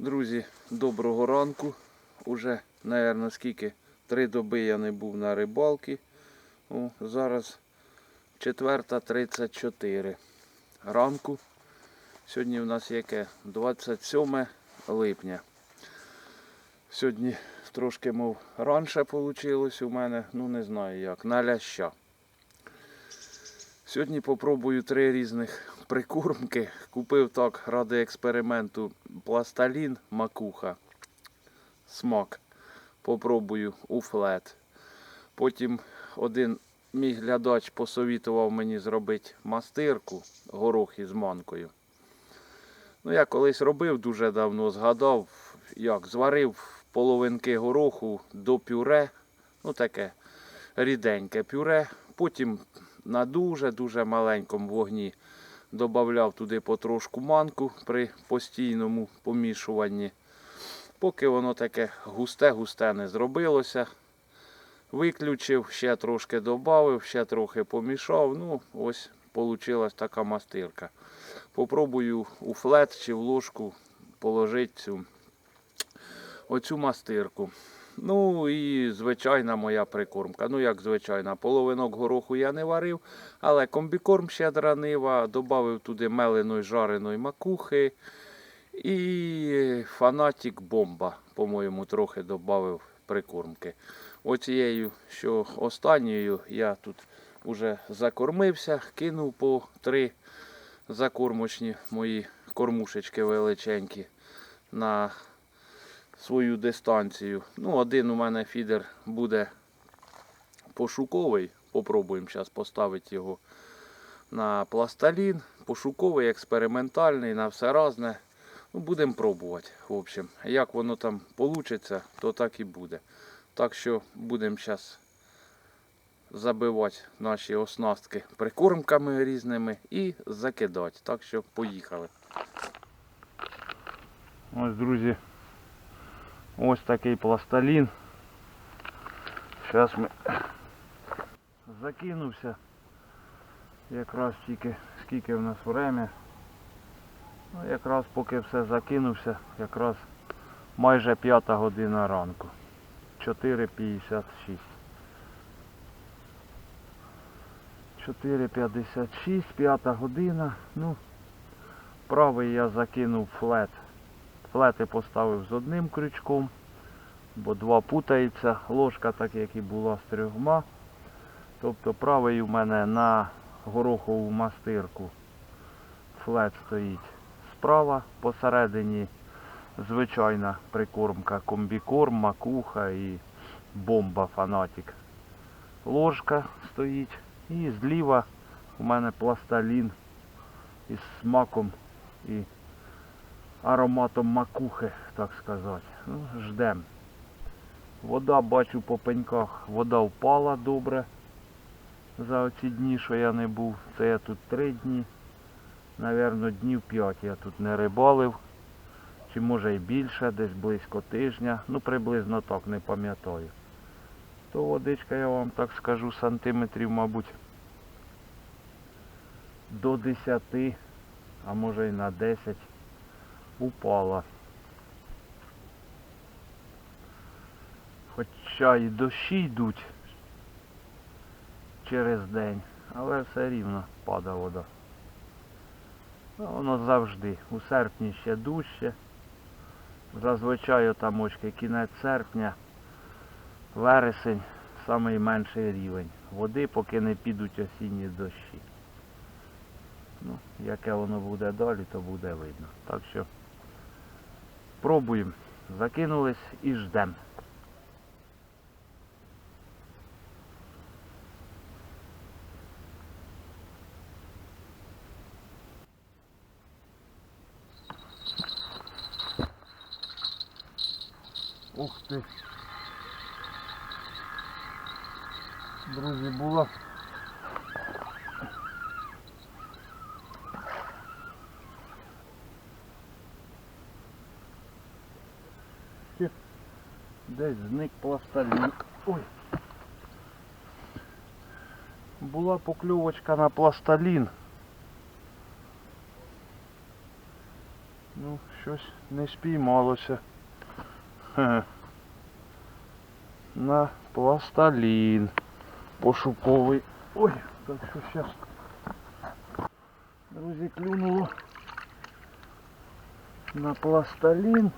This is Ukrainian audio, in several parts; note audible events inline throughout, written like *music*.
Друзі, доброго ранку. Уже, мабуть, скільки? Три доби я не був на рибалці. О, зараз 4.34 ранку. Сьогодні у нас яке? 27 липня. Сьогодні трошки, мов, раніше вийшло у мене, ну не знаю як, на ляща. Сьогодні попробую три різних прикормки. Купив так ради експерименту пласталін, макуха, смак. Попробую у флет. Потім один мій глядач посовітував мені зробити мастирку, горох із манкою. Ну, я колись робив дуже давно, згадав, як зварив половинки гороху до пюре, ну таке ріденьке пюре. Потім на дуже-дуже маленькому вогні додавав туди потрошку манку при постійному помішуванні. Поки воно таке густе-густе не зробилося. Виключив, ще трошки додав, ще трохи помішав. Ну, ось вийшла така мастирка. Попробую у флет чи в ложку положити цю оцю мастирку. Ну і звичайна моя прикормка. Ну як звичайна, половинок гороху я не варив, але комбікорм щедра нива, додав туди меленої жареної макухи. І фанатік бомба, по-моєму, трохи додав прикормки. Оцією, що останньою, я тут вже закормився, кинув по три закормочні мої кормушечки величенькі на свою дистанцію. Ну, один у мене фідер буде пошуковий. Попробуємо зараз поставити його на пласталін. Пошуковий, експериментальний, на все разне. Ну, будемо пробувати. В общем, як воно там вийде, то так і буде. Так що будемо зараз забивати наші оснастки прикормками різними і закидати. Так що поїхали. Ось, друзі, ось такий пласталін. Зараз ми закинувся. Якраз тільки скільки в нас время. Ну, якраз поки все закинувся, якраз майже п'ята година ранку. 4.56. 4.56, п'ята година. Ну, правий я закинув флет. Флети поставив з одним крючком, бо два путається. Ложка, так як і була з трьома. Тобто правий у мене на горохову мастирку. Флет стоїть справа, посередині звичайна прикормка, комбікорм, макуха і бомба фанатик. Ложка стоїть. І зліва у мене пласталін із смаком і ароматом макухи, так сказати. Ну, ждем. Вода бачу по пеньках, вода впала добре за оці дні, що я не був. Це я тут три дні. Навірно, днів п'ять я тут не рибалив. Чи може і більше, десь близько тижня. Ну приблизно так, не пам'ятаю. То водичка, я вам так скажу, сантиметрів, мабуть, до 10, а може і на 10 упала. Хоча і дощі йдуть через день, але все рівно пада вода. Ну, Воно завжди. У серпні ще дужче. Зазвичай там очки кінець серпня, вересень самий менший рівень води, поки не підуть осінні дощі. Ну, яке воно буде далі, то буде видно. Так що пробуємо. Закинулись і ждемо. Ух ти. Друзі, була. Десь зник пласталін. Ой. Була покльовочка на пласталін. Ну, щось не спіймалося. Хе. На пласталін. Пошуковий. Ой, так що зараз. Друзі, клюнуло на пласталін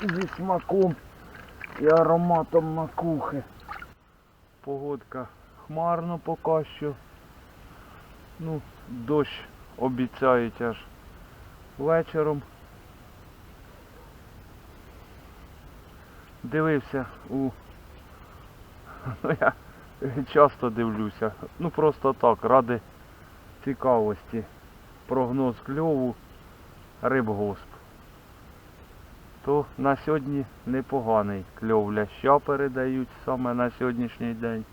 зі смаком і ароматом макухи. Погодка хмарно поки що. Ну, дощ обіцяють аж вечором. Дивився у. *laughs* Ну я часто дивлюся. Ну просто так, ради цікавості. Прогноз кльову рибгосп. То на сьогодні непоганий кльов ляща передають саме на сьогоднішній день.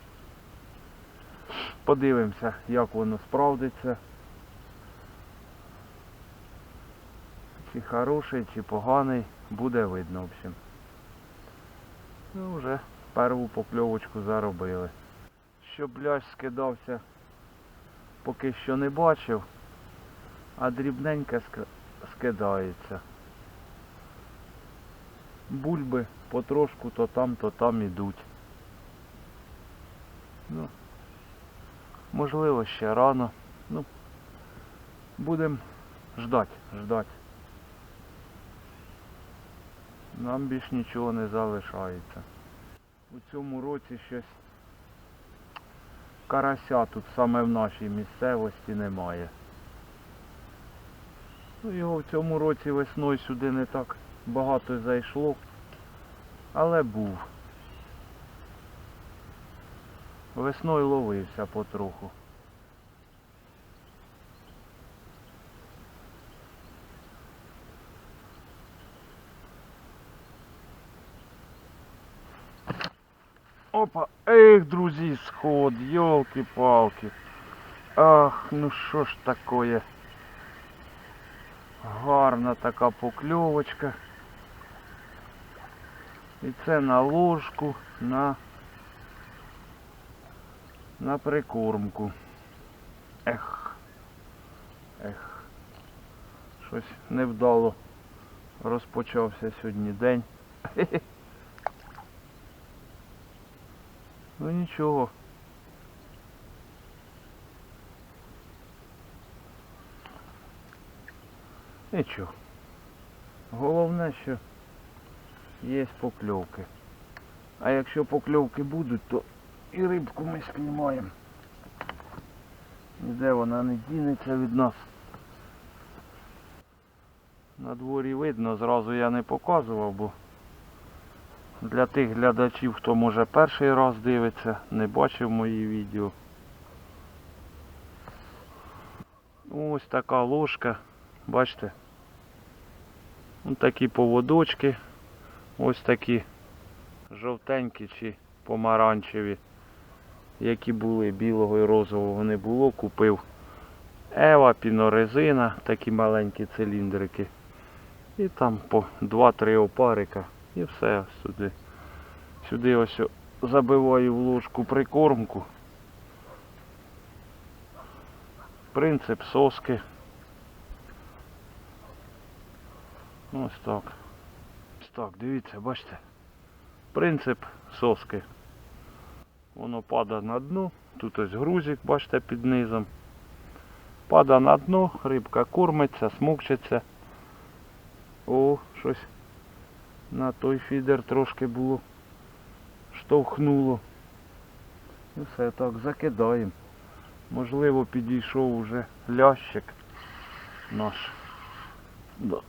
Подивимося, як воно справдиться. Чи хороший, чи поганий, буде видно, в общем. Ну, вже перву покльовочку заробили. Щоб лящ скидався, поки що не бачив, а дрібненьке sk- скидається. Бульби потрошку то там, то там ідуть. Ну, можливо, ще рано. Ну, будемо ждать, ждать. Нам більш нічого не залишається. У цьому році щось карася тут саме в нашій місцевості немає. Ну, його в цьому році весною сюди не так багато зайшло, але був. Весною ловився потроху. Опа, ех, друзі, сход, йолки-палки. Ах, ну що ж такое. Гарна така покльовочка. І це на ложку, на, на прикормку. Ех. Ех. Щось невдало розпочався сьогодні день. *laughs* Ну нічого. Нічого. Головне, що є покльовки. А якщо покльовки будуть, то і рибку ми спіймаємо. Ніде вона не дінеться від нас. На дворі видно, зразу я не показував, бо для тих глядачів, хто може перший раз дивиться, не бачив мої відео. Ось така ложка, бачите? Ось такі поводочки, ось такі жовтенькі чи помаранчеві, які були білого і розового не було, купив Ева, пінорезина, такі маленькі циліндрики. І там по 2-3 опарика. І все сюди. Сюди ось забиваю в ложку прикормку. Принцип соски. Ось так. Так, дивіться, бачите. Принцип соски. Воно падає на дно. Тут ось грузик, бачите, під низом. Падає на дно, рибка кормиться, смокчеться. О, щось на той фідер трошки було штовхнуло. І все так закидаємо. Можливо підійшов уже лящик наш. Да.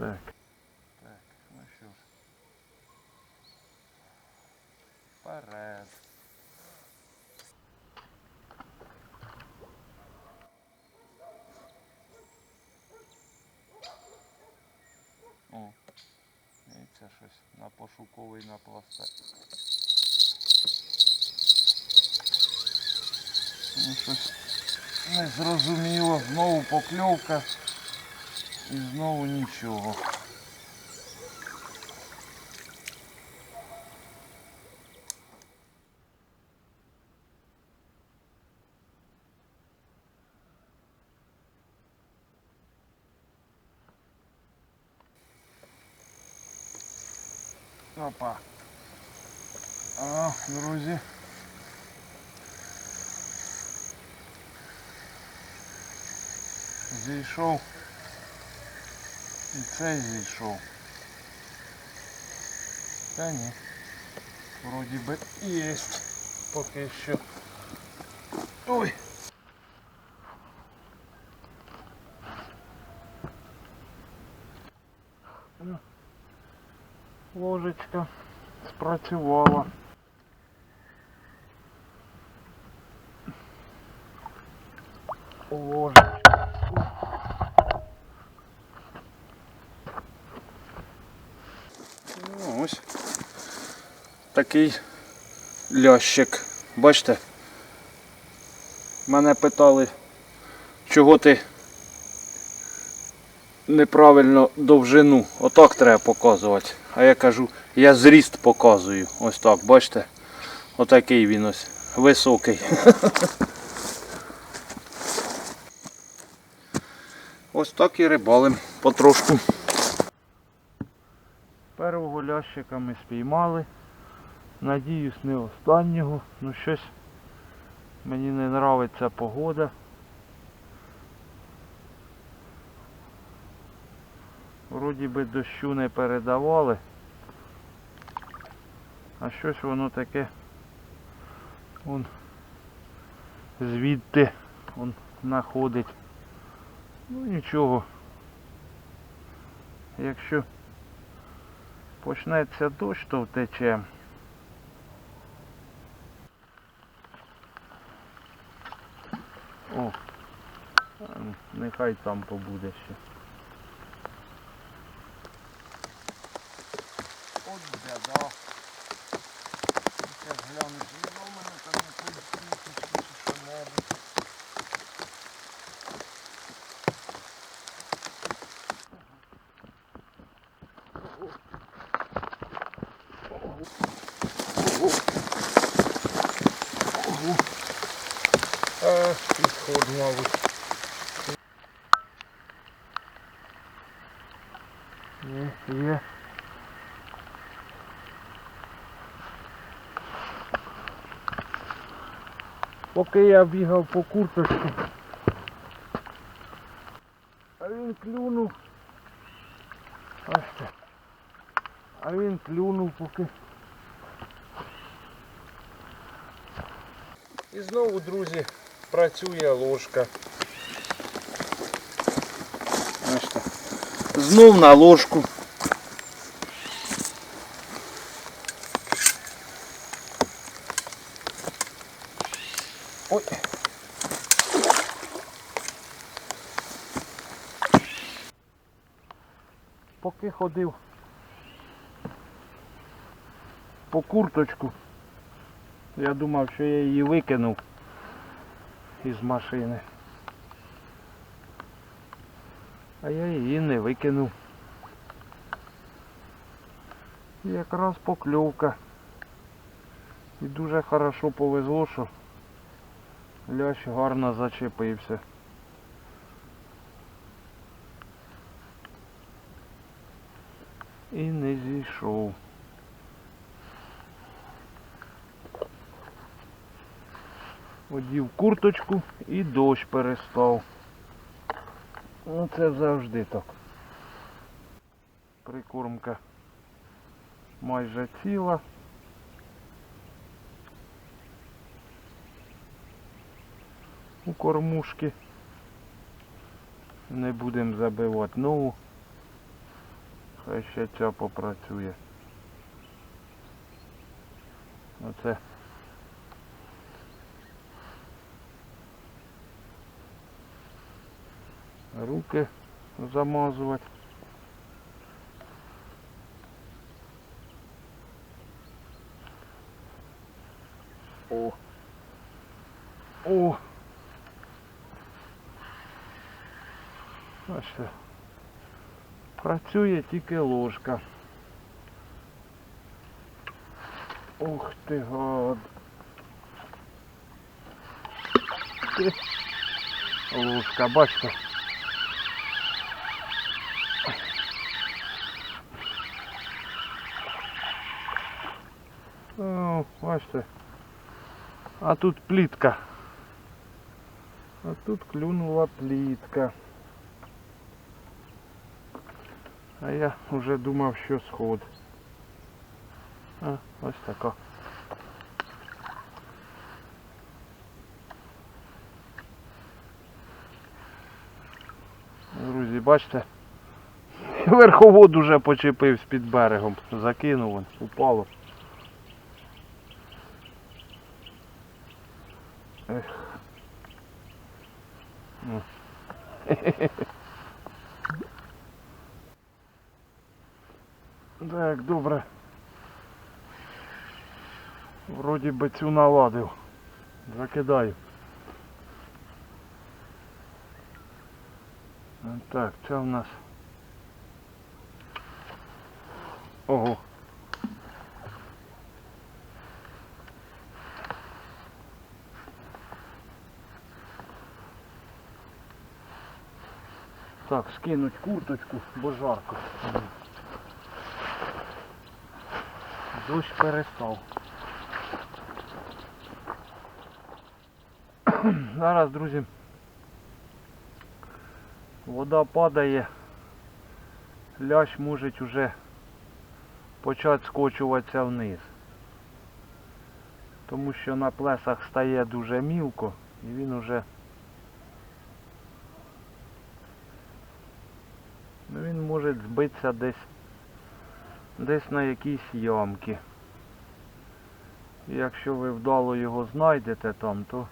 Так. Так, ну що ж. Вперед. О, це щось на пошуковий на пласта. Ну, щось незрозуміло, знову покльовка И снова ничего. Опа. А, здесь шел. І цей зійшов. Та ні. Вроді би єсть. Поки що. Ой. Ложечка спрацювала. Ложечка. Ну, ось такий лящик. Бачите? Мене питали, чого ти неправильно довжину. Отак треба показувати. А я кажу, я зріст показую. Ось так, бачите? Отакий він ось. Високий. *laughs* Ось так і рибалим потрошку. Первого лящика ми спіймали. Надіюсь, не останнього. Ну щось мені не нравиться погода. Вроді би дощу не передавали. А щось воно таке. Вон звідти он знаходить. Ну нічого. Якщо почнеться дощ, то втече. О, нехай там побуде ще. От беда. Зараз гляну, чи є в мене там якийсь квіточки чи що-небудь. А, підход, мабуть. Є, є. Поки я бігав по курточку, а він клюнув. Це. А він клюнув поки. І знову, друзі, працює ложка. Знов на ложку. Ой. Поки ходив по курточку, я думав, що я її викинув із машини. А я її не викинув. Якраз покльовка. І дуже хорошо повезло, що лящ гарно зачепився. І не зійшов. Одів курточку і дощ перестав. Ну це завжди так. Прикормка майже ціла. У кормушки. Не будемо забивати нову. Хай ще ця попрацює. Оце. Руки замазувати. О. О. Бачите. Працює тільки ложка. Ух ти гад. Ложка, бачите. О, бачите. А тут плітка. А тут клюнула плітка. А я вже думав, що сход. А, ось така. Друзі, бачите? Верховод уже почепився під берегом. Закинув, он, упало. Ех. Ну. Так, добре. Вроді би цю наладив. Закидаю. Так, це в нас. Ого. Так, скинуть курточку, бо жарко. Дощ перестав. *clears throat* Зараз, друзі, вода падає, лящ може уже почати скочуватися вниз. Тому що на плесах стає дуже мілко і він уже ну, він може збитися десь десь на якійсь ямки. Якщо ви вдало його знайдете там, то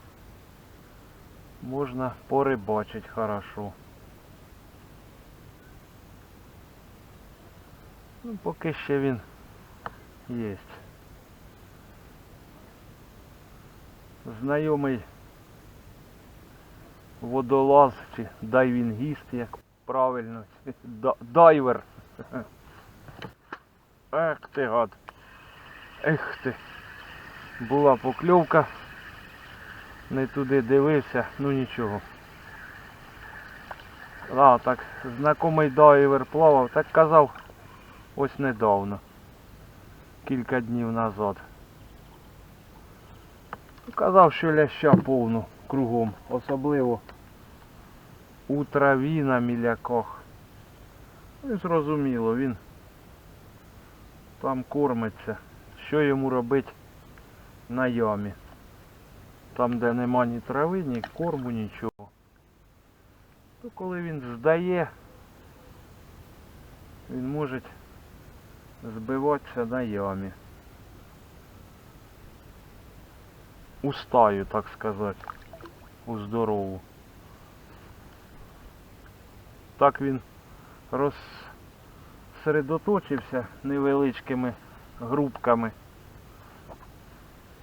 можна порибачити хорошо. Ну, поки ще він є. Знайомий водолаз чи дайвінгіст, як правильно, дайвер. Ех ти гад. Ех ти. Була покльовка. Не туди дивився, ну нічого. А, так, знакомий дайвер плавав, так казав ось недавно. Кілька днів назад. Казав, що ляща повну кругом, особливо у траві на міляках. Ну, і зрозуміло, він там кормиться. Що йому робити на ямі? Там, де нема ні трави, ні корму, нічого. То коли він здає, він може збиватися на ямі. У стаю, так сказати. У здорову. Так він розсередоточився невеличкими грубками.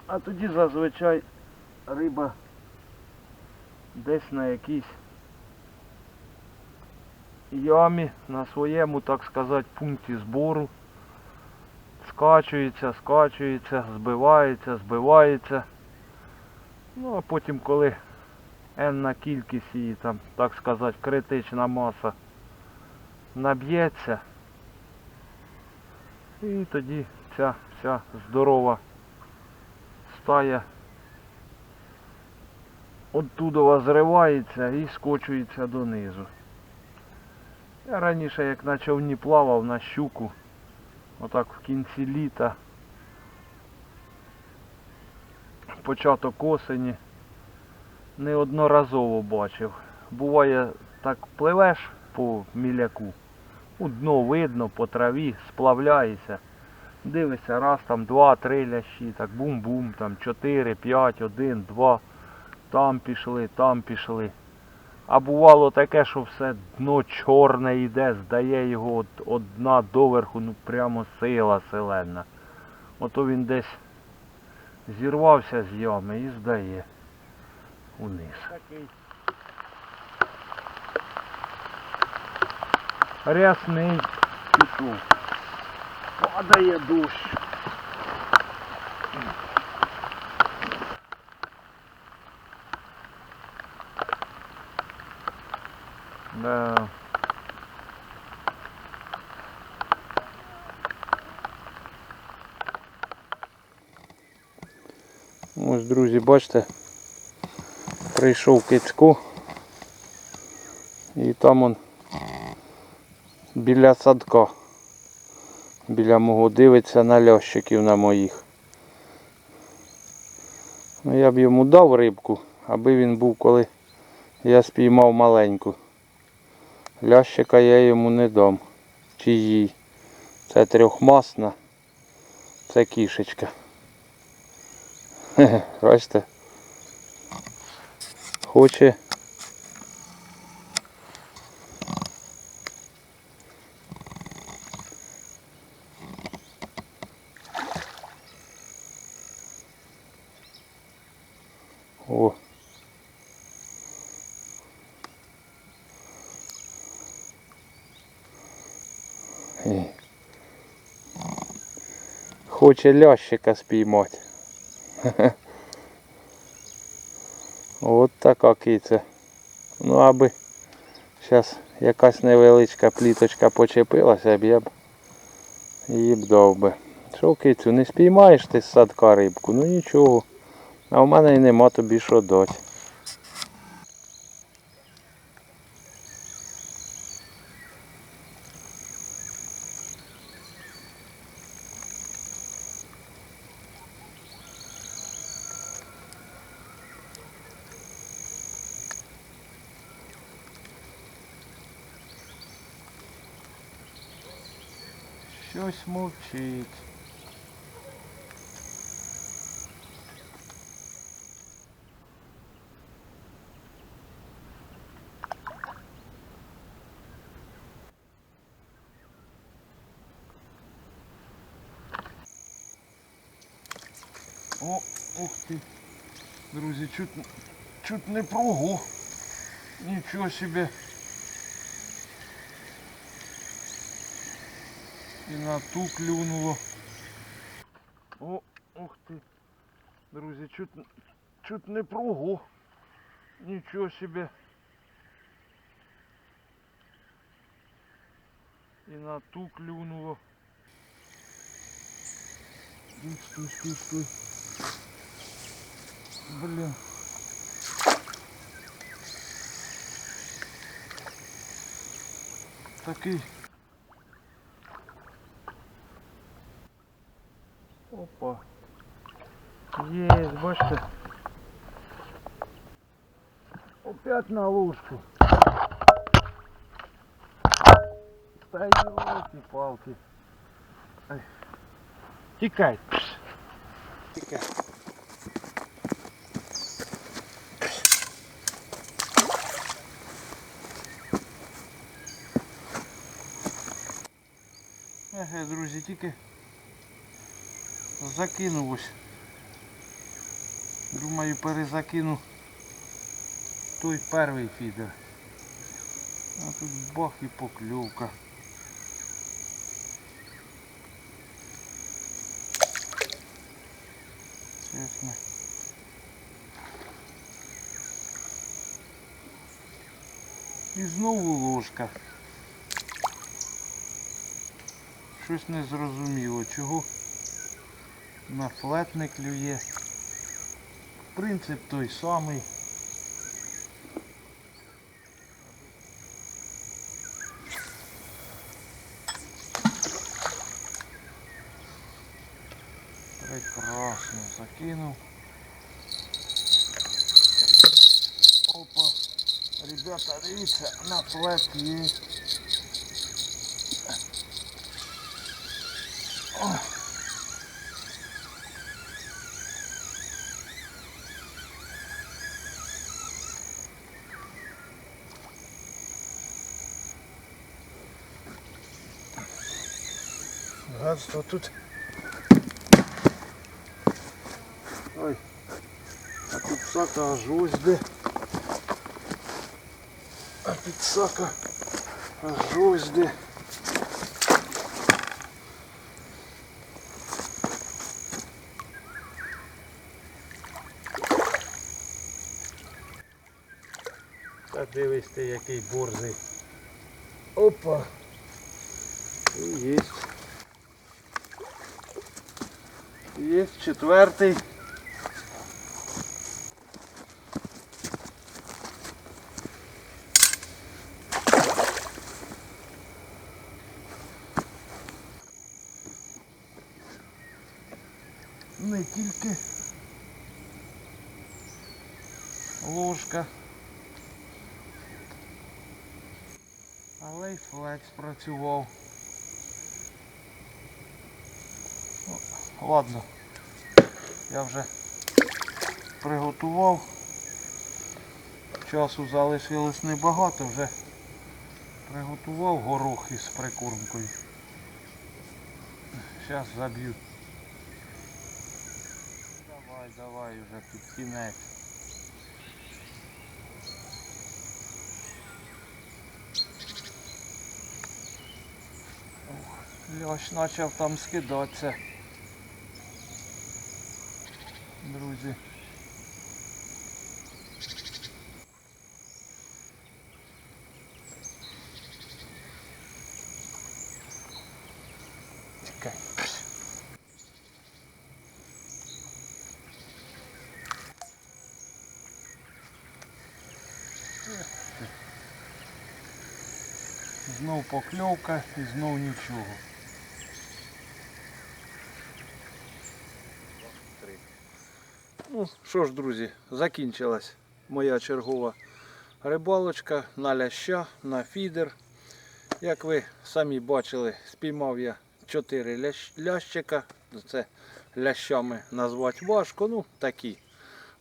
А тоді зазвичай риба десь на якійсь ямі, на своєму, так сказати, пункті збору. Скачується, скачується, збивається, збивається. Ну а потім, коли енна кількість її там, так сказати, критична маса наб'ється, і тоді ця вся здорова стая оттуда зривається і скочується донизу. Я раніше як на човні плавав на щуку, отак в кінці літа, початок осені, неодноразово бачив. Буває так пливеш по міляку, у дно видно по траві, сплавляєшся. Дивишся, раз там два-три лящі, так бум-бум, там чотири, п'ять, один, два, там пішли, там пішли. А бувало таке, що все дно чорне йде, здає його от, от дна доверху, ну прямо сила селена. Ото він десь зірвався з ями і здає униз. Рясний пішов. Падає дощ. Да. Ось, друзі, бачите, Прийшов кицько. І там он біля садка. Біля мого дивиться на лящиків на моїх. Ну я б йому дав рибку, аби він був, коли я спіймав маленьку. Лящика я йому не дам. Чи їй. Це трьохмасна. Це кішечка. *laughs* Бачите? Хоче. О. Хоче лящика спіймати. *laughs* От. Ну аби зараз якась невеличка пліточка почепилася б, я б її б дав би. Що кицю, не спіймаєш ти з садка рибку? Ну нічого. А в мене і нема тобі що дати. Щось мовчить. О, ух ти. Друзі, чуть, чуть не прогу. Нічого собі. на ту клюнуло. О, ух ти. Друзі, чуть, чуть не прогу. Нічого собі. І на ту клюнуло. Стой, стой, стой, стой. Блин. Такий. Опа. Есть, бачите? Опять на ложку. Та елки-палки. Ай. Тікай. Тікай. Еге, друзі, тільки закинув ось. Думаю, перезакину той перший фідер. А тут бах і покльовка. Чесно. І знову ложка. Щось не зрозуміло, чого на флет не клює. Принцип той самий. Прекрасно закинув. Опа. Ребята, дивіться, на флет є. Гадство тут. Ой. А тут сака аж де. А під сака аж дивись ти який борзий. Опа. І єсть. Є четвертий. Не тільки ложка, але й флекс працював. Ладно, я вже приготував. Часу залишилось небагато, вже приготував горох із прикормкою. Зараз заб'ю. Давай, давай вже під кінець. Лящ почав там скидатися. Друзі. Чекай. Знов покльовка і знов нічого. Ну що ж, друзі, закінчилась моя чергова рибалочка на ляща, на фідер. Як ви самі бачили, спіймав я 4 лящ, лящика. Це лящами назвати важко, ну такі.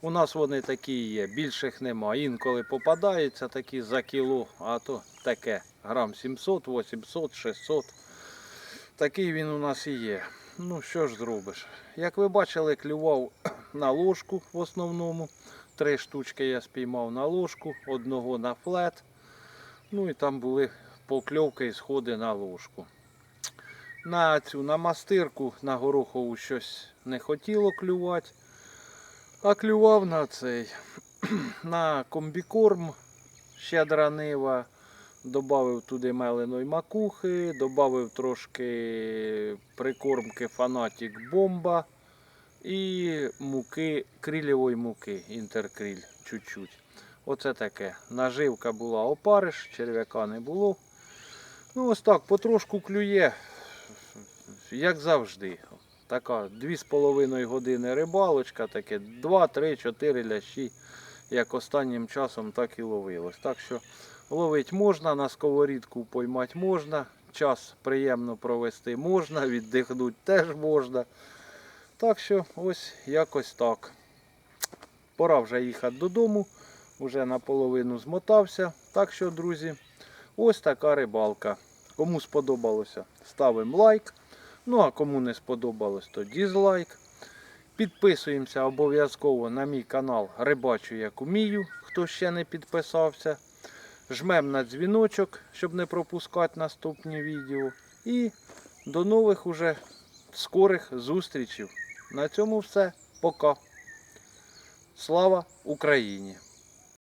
У нас вони такі є, більших нема. Інколи попадаються такі за кіло, а то таке грам 700, 800, 600. Такий він у нас і є. Ну що ж зробиш? Як ви бачили, клював на ложку в основному. Три штучки я спіймав на ложку, одного на флет. Ну і там були покльовки і сходи на ложку. На цю на мастирку, на горохову щось не хотіло клювати. А клював на цей *clears throat* на комбікорм щедра нива. Добавив туди меленої макухи, додав трошки прикормки фанатік бомба і муки, крилєвої муки, інтеркриль чуть-чуть. Оце таке. Наживка була опариш, черв'яка не було. Ну ось так, потрошку клює, як завжди. Така 2,5 години рибалочка, таке 2, 3, 4 лящі, як останнім часом, так і ловилось. Так що ловить можна, на сковорідку поймати можна, час приємно провести можна, віддихнути теж можна. Так що ось якось так. Пора вже їхати додому, вже наполовину змотався. Так що, друзі, ось така рибалка. Кому сподобалося, ставимо лайк. Ну а кому не сподобалось, то дізлайк. Підписуємося обов'язково на мій канал Рибачу як умію, хто ще не підписався. Жмем на дзвіночок, щоб не пропускати наступні відео. І до нових уже скорих зустрічей. На цьому все. Пока. Слава Україні!